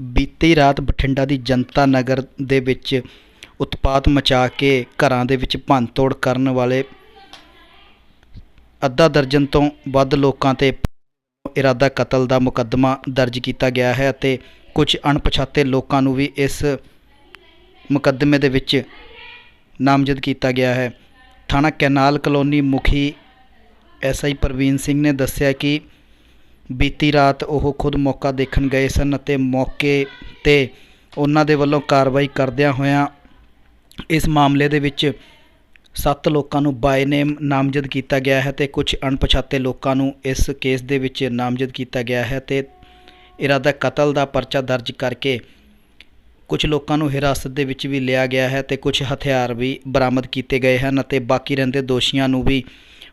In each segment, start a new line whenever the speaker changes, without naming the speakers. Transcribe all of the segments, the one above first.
ਬੀਤੀ ਰਾਤ ਬਠਿੰਡਾ ਦੀ ਜਨਤਾ ਨਗਰ ਦੇ ਵਿੱਚ ਉਤਪਾਤ ਮਚਾ ਕੇ ਘਰਾਂ ਦੇ ਵਿੱਚ ਭੰਨਤੋੜ ਕਰਨ ਵਾਲੇ ਅੱਧਾ ਦਰਜਨ ਤੋਂ ਵੱਧ ਲੋਕਾਂ ਤੇ ਇਰਾਦਾ ਕਤਲ ਦਾ ਮੁਕੱਦਮਾ ਦਰਜ ਕੀਤਾ ਗਿਆ ਹੈ ਅਤੇ ਕੁਝ ਅਣਪਛਾਤੇ ਲੋਕਾਂ ਨੂੰ ਵੀ ਇਸ ਮੁਕੱਦਮੇ ਦੇ ਵਿੱਚ ਨਾਮਜ਼ਦ ਕੀਤਾ ਗਿਆ ਹੈ। ਥਾਣਾ ਕੈਨਾਲ ਕਲੋਨੀ ਮੁਖੀ ਐਸਆਈ ਪ੍ਰਵੀਨ ਸਿੰਘ ਨੇ ਦੱਸਿਆ ਕਿ ਬੀਤੀ ਰਾਤ ਉਹ ਖੁਦ ਮੌਕਾ ਦੇਖਣ ਗਏ ਸਨ ਅਤੇ ਮੌਕੇ ਤੇ ਉਹਨਾਂ ਦੇ ਵੱਲੋਂ ਕਾਰਵਾਈ ਕਰਦਿਆਂ ਹੋਇਆਂ ਇਸ ਮਾਮਲੇ ਦੇ ਵਿੱਚ ਸੱਤ ਲੋਕਾਂ ਨੂੰ ਬਾਏ ਨੇਮ ਨਾਮਜ਼ਦ ਕੀਤਾ ਗਿਆ ਹੈ ਤੇ ਕੁਝ ਅਣਪਛਾਤੇ ਲੋਕਾਂ ਨੂੰ ਇਸ ਕੇਸ ਦੇ ਵਿੱਚ ਨਾਮਜ਼ਦ ਕੀਤਾ ਗਿਆ ਹੈ ਤੇ ਇਰਾਦਾ ਕਤਲ ਦਾ ਪਰਚਾ ਦਰਜ ਕਰਕੇ ਕੁਝ ਲੋਕਾਂ ਨੂੰ ਹਿਰਾਸਤ ਦੇ ਵਿੱਚ ਵੀ ਲਿਆ ਗਿਆ ਹੈ ਤੇ ਕੁਝ ਹਥਿਆਰ ਵੀ ਬਰਾਮਦ ਕੀਤੇ ਗਏ ਹਨ ਅਤੇ ਬਾਕੀ ਰਹਿੰਦੇ ਦੋਸ਼ੀਆਂ ਨੂੰ ਵੀ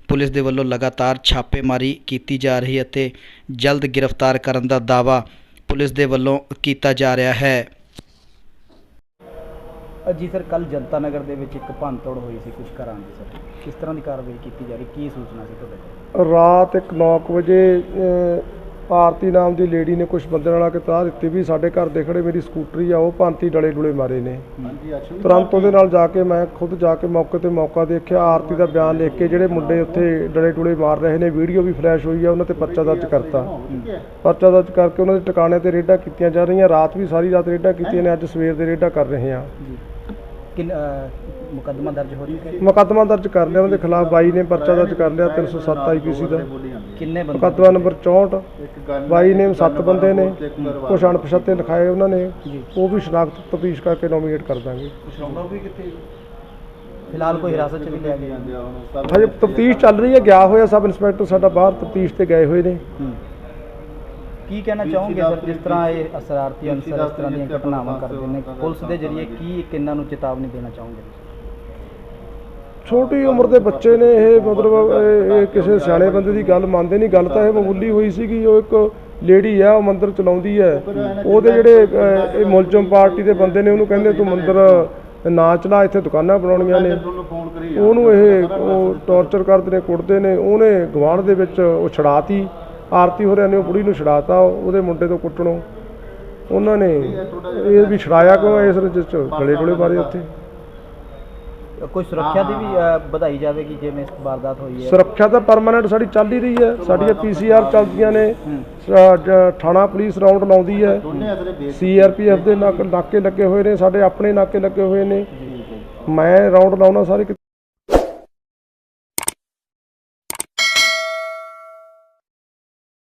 ਪੁਲਿਸ ਦੇ ਵੱਲੋਂ ਲਗਾਤਾਰ ਛਾਪੇਮਾਰੀ ਕੀਤੀ ਜਾ ਰਹੀ ਹੈ ਅਤੇ ਜਲਦ ਗ੍ਰਿਫਤਾਰ ਕਰਨ ਦਾ ਦਾਅਵਾ ਪੁਲਿਸ ਦੇ ਵੱਲੋਂ ਕੀਤਾ ਜਾ ਰਿਹਾ ਹੈ। ਜੀ ਸਰ ਕੱਲ ਜਨਤਾ ਨਗਰ ਦੇ ਵਿੱਚ ਇੱਕ ਭੰਨਤੋੜ ਹੋਈ ਸੀ ਕੁਝ ਘਰਾਂ ਦੀ ਸਰ। ਕਿਸ ਤਰ੍ਹਾਂ ਦੀ ਕਾਰਵਾਈ ਕੀਤੀ ਜਾ ਰਹੀ? ਕੀ ਸੂਚਨਾ ਸੀ ਤੁਹਾਡੇ ਕੋਲ?
ਰਾਤ ਇੱਕ 9 ਵਜੇ ਆਰਤੀ ਨਾਮ ਦੀ ਲੇਡੀ ਨੇ ਕੁਝ ਬੰਦੇ ਨਾਲ ਆ ਕੇ ਤਾਰ ਦਿੱਤੀ ਵੀ ਸਾਡੇ ਘਰ ਦੇ ਖੜੇ ਮੇਰੀ ਸਕੂਟਰੀ ਆ ਉਹ ਭਾਂਤੀ ਡਲੇ ਡੁਲੇ ਮਾਰੇ ਨੇ। ਤੁਰੰਤ ਉਹਦੇ ਨਾਲ ਜਾ ਕੇ ਮੈਂ ਖੁਦ ਜਾ ਕੇ ਮੌਕੇ ਤੇ ਮੌਕਾ ਦੇਖਿਆ ਆਰਤੀ ਦਾ ਬਿਆਨ ਲਿਖ ਕੇ ਜਿਹੜੇ ਮੁੰਡੇ ਉੱਥੇ ਡਲੇ ਡੁਲੇ ਮਾਰ ਰਹੇ ਨੇ ਵੀਡੀਓ ਵੀ ਫਲੈਸ਼ ਹੋਈ ਆ ਉਹਨਾਂ ਤੇ ਪਰਚਾ ਦਰਜ ਕਰਤਾ। ਪਰਚਾ ਦਰਜ ਕਰਕੇ ਉਹਨਾਂ ਦੇ ਟਿਕਾਣੇ ਤੇ ਰੇਡਾਂ ਕੀਤੀਆਂ ਜਾ ਰਹੀਆਂ ਰਾਤ ਵੀ ਸਾਰੀ ਰਾਤ ਰੇਡਾਂ ਕੀਤੀਆਂ ਨੇ ਅੱਜ ਸਵੇਰ ਦੇ ਰੇਡਾਂ ਕਰ ਰਹੇ
ਕਿੰਨ ਮੁਕੱਦਮਾ ਦਰਜ ਹੋ ਰਿਹਾ ਹੈ
ਮੁਕੱਦਮਾ ਦਰਜ ਕਰ ਲਿਆ ਉਹਨਾਂ ਦੇ ਖਿਲਾਫ 22 ਨੇ ਪਰਚਾ ਦਰਜ ਕਰ ਲਿਆ 307 ਆਈਪੀਸੀ ਦਾ।
ਕਿੰਨੇ ਬੰਦੇ?
ਮੁਕੱਦਮਾ ਨੰਬਰ 64 ਬਾਈ ਨੇ 7 ਬੰਦੇ ਨੇ ਕੁਛ ਅਣਪਛਾਤੇ ਲਿਖਾਏ ਉਹਨਾਂ ਨੇ ਉਹ ਵੀ ਸ਼ਨਾਖਤ ਤਫਤੀਸ਼ ਕਰਕੇ ਨੋਮੀਨੇਟ ਕਰ ਦਾਂਗੇ।
ਫਿਲਹਾਲ ਕੋਈ ਹਿਰਾਸਤ 'ਚ ਵੀ ਲਿਆ ਗਿਆ।
ਹਜੇ ਤਫਤੀਸ਼ ਚੱਲ ਰਹੀ ਹੈ ਗਿਆ ਹੋਇਆ ਸਬ ਇੰਸਪੈਕਟਰ ਸਾਡਾ ਬਾਹਰ ਤਫਤੀਸ਼ ਤੇ ਗਏ ਹੋਏ ਨੇ।
ਕੀ ਕਹਿਣਾ ਚਾਹੋਗੇ ਸਰ ਜਿਸ ਤਰ੍ਹਾਂ ਇਹ ਅਸਰਾਰਤੀ ਅਨਸਰ ਇਸ ਤਰ੍ਹਾਂ ਦੀਆਂ ਘਟਨਾਵਾਂ ਕਰਦੇ ਨੇ? ਪੁਲਿਸ ਦੇ ਜਰੀਏ ਕੀ ਕਿੰਨਾਂ ਨੂੰ ਚੇਤਾਵਨੀ ਦੇਣਾ ਚਾਹੋਗੇ
ਛੋਟੀ ਉਮਰ ਦੇ ਬੱਚੇ ਨੇ ਇਹ ਮਤਲਬ ਇਹ ਇਹ ਕਿਸੇ ਸਿਆਣੇ ਬੰਦੇ ਦੀ ਗੱਲ ਮੰਨਦੇ ਨਹੀਂ। ਗੱਲ ਤਾਂ ਇਹ ਮਾਮੂਲੀ ਹੋਈ ਸੀਗੀ ਉਹ ਇੱਕ ਲੇਡੀ ਆ, ਉਹ ਮੰਦਰ ਚਲਾਉਂਦੀ ਹੈ। ਉਹਦੇ ਜਿਹੜੇ ਇਹ ਮੁਲਜ਼ਮ ਪਾਰਟੀ ਦੇ ਬੰਦੇ ਨੇ, ਉਹਨੂੰ ਕਹਿੰਦੇ ਤੂੰ ਮੰਦਰ ਨਾ ਚਲਾ, ਇੱਥੇ ਦੁਕਾਨਾਂ ਬਣਾਉਣੀਆਂ ਨੇ। ਉਹਨੂੰ ਇਹ ਉਹ ਟੌਰਚਰ ਕਰਦੇ ਨੇ, ਕੁੱਟਦੇ ਨੇ। ਉਹਨੇ ਗਵਾਂਢ ਦੇ ਵਿੱਚ ਉਹ ਛੜਾਤੀ ਆਰਤੀ ਹੋਰਿਆਂ ਨੇ ਉਹ ਕੁੜੀ ਨੂੰ ਛੜਾਤਾ ਉਹਦੇ ਮੁੰਡੇ ਤੋਂ ਕੁੱਟਣੋਂ। ਉਹਨਾਂ ਨੇ ਇਹ ਵੀ ਛੜਾਇਆ ਕਿਉਂ ਇਸ ਰਜਿਸ ਗਲੇ ਗਲੇ ਮਾਰੇ ਉੱਥੇ।
ਕੋਈ ਸੁਰੱਖਿਆ ਦੀ ਵੀ ਅ, ਵਧਾਈ ਜਾਵੇਗੀ ਜਿਵੇਂ ਇਸ ਵਾਰਦਾਤ ਹੋਈ ਹੈ?
ਸੁਰੱਖਿਆ ਤਾਂ ਪਰਮਾਨੈਂਟ ਸਾਡੀ ਚੱਲ ਹੀ ਰਹੀ ਹੈ। ਸਾਡੀਆਂ ਪੀਸੀਆਰ ਚੱਲਦੀਆਂ ਨੇ। ਸ- ਜ- ਥਾਣਾ ਪੁਲਿਸ ਰਾਉਂਡ ਲਾਉਂਦੀ ਹੈ। ਸੀਆਰਪੀਐਫ ਦੇ ਨਾਕ- ਨਾਕੇ ਲੱਗੇ ਹੋਏ ਨੇ ਸਾਡੇ ਆਪਣੇ ਨਾਕੇ ਲੱਗੇ ਹੋਏ ਨੇ। ਮੈਂ ਰਾਉਂਡ ਲਾਉਣਾ ਸਾਰੇ